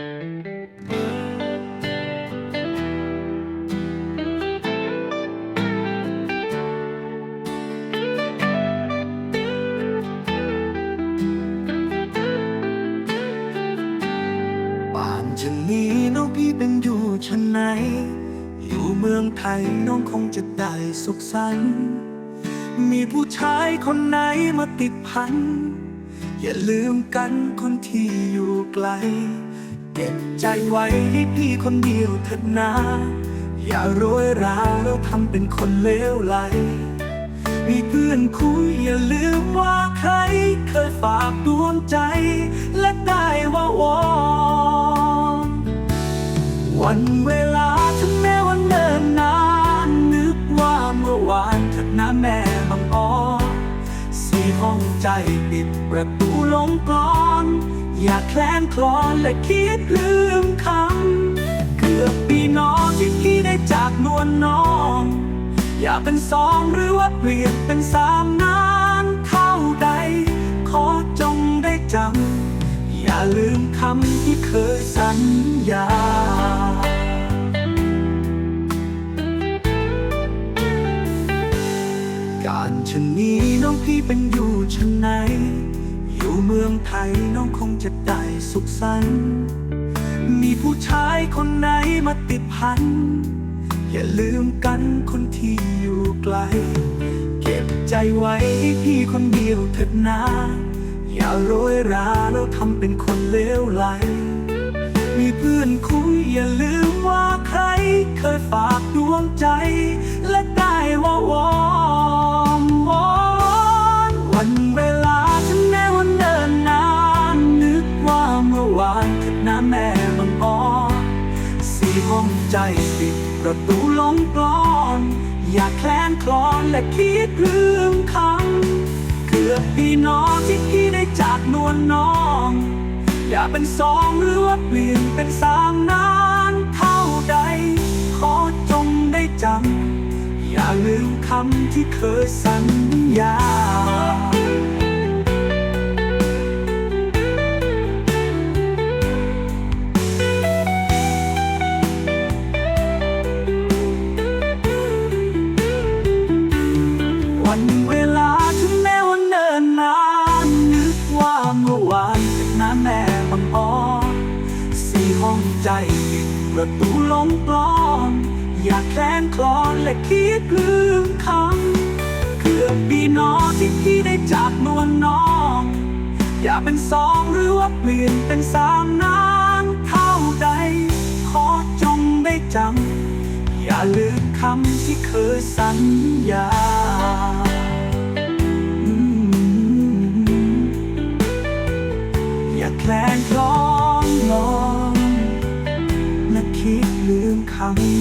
ป่านจะนี้น้องพี่เป็นอยู่ชั้นไหน อยู่เมืองไทยน้องคงจะได้สุขสันต์มีผู้ชายคนไหนมาติดพัน อย่าลืมกันคนที่อยู่ไกล เก็บใจไว้ให้พี่คนเดียวเถิดนะ อย่าโรยราแล้วทำเป็นคนเลวไหล มีเพื่อนคุยอย่าลืมว่าใคร เคยฝากดวงใจ และได้ว่าวอนวันเวลาถึงแม้วันเนินนานนึกว่าเมื่อวานเถิดนะแม่บางอ้อสีห้องใจปิดประตูลงกลอน อย่าแคลนคลอนและคิดลืมคำเกือบปีน้องที่พี่ได้จากนวลน้อง อย่าเป็นสองหรือว่าเปลี่ยนเป็นสามนานเท่าใด ขอจงได้จำ อย่าลืมคำที่เคยสัญญาการชนนี้น้องพี่เป็นอยู่ชั้นไหน อยู่เมืองไทยน้องคงจะได้สุขสันต์มีผู้ชายคนไหนมาติดพัน อย่าลืมกันคนที่อยู่ไกล เก็บใจไว้ให้พี่คนเดียวเถิดนะอย่าโรยราแล้วทำเป็นคนเลวไหล มีเพื่อนคุยอย่าลืมว่าใคร เคยฝากดวงใจ และได้ว่าวอ ปิดประตูลงกลอน อย่าแคลนคลอนและคิดลืมคำเกือบพี่น้องที่พี่ได้จากนวลน้อง อย่าเป็นสองหรือว่าเปลี่ยนเป็นสามนานเท่าใด ขอจงได้จำอย่าลืมคำที่เคยสัญญา วันเวลาถึงแม้ว่าเนิ่นนานนึกว่าเมื่อวานเป็นน้าแม่บางอ้อสี่ห้องใจปิดประตูลงกลอนอย่าแคลนคลอนและคิดลืมคำเกือบปีน้องที่พี่ได้จากนวลน้อง อย่าเป็นสองหรือว่าเปลี่ยนเป็นสามนานเท่าใด ขอจงได้จำ อย่าลืมคำที่เคยสัญญา อย่าแคลนคลองลองและคิดลืมคำ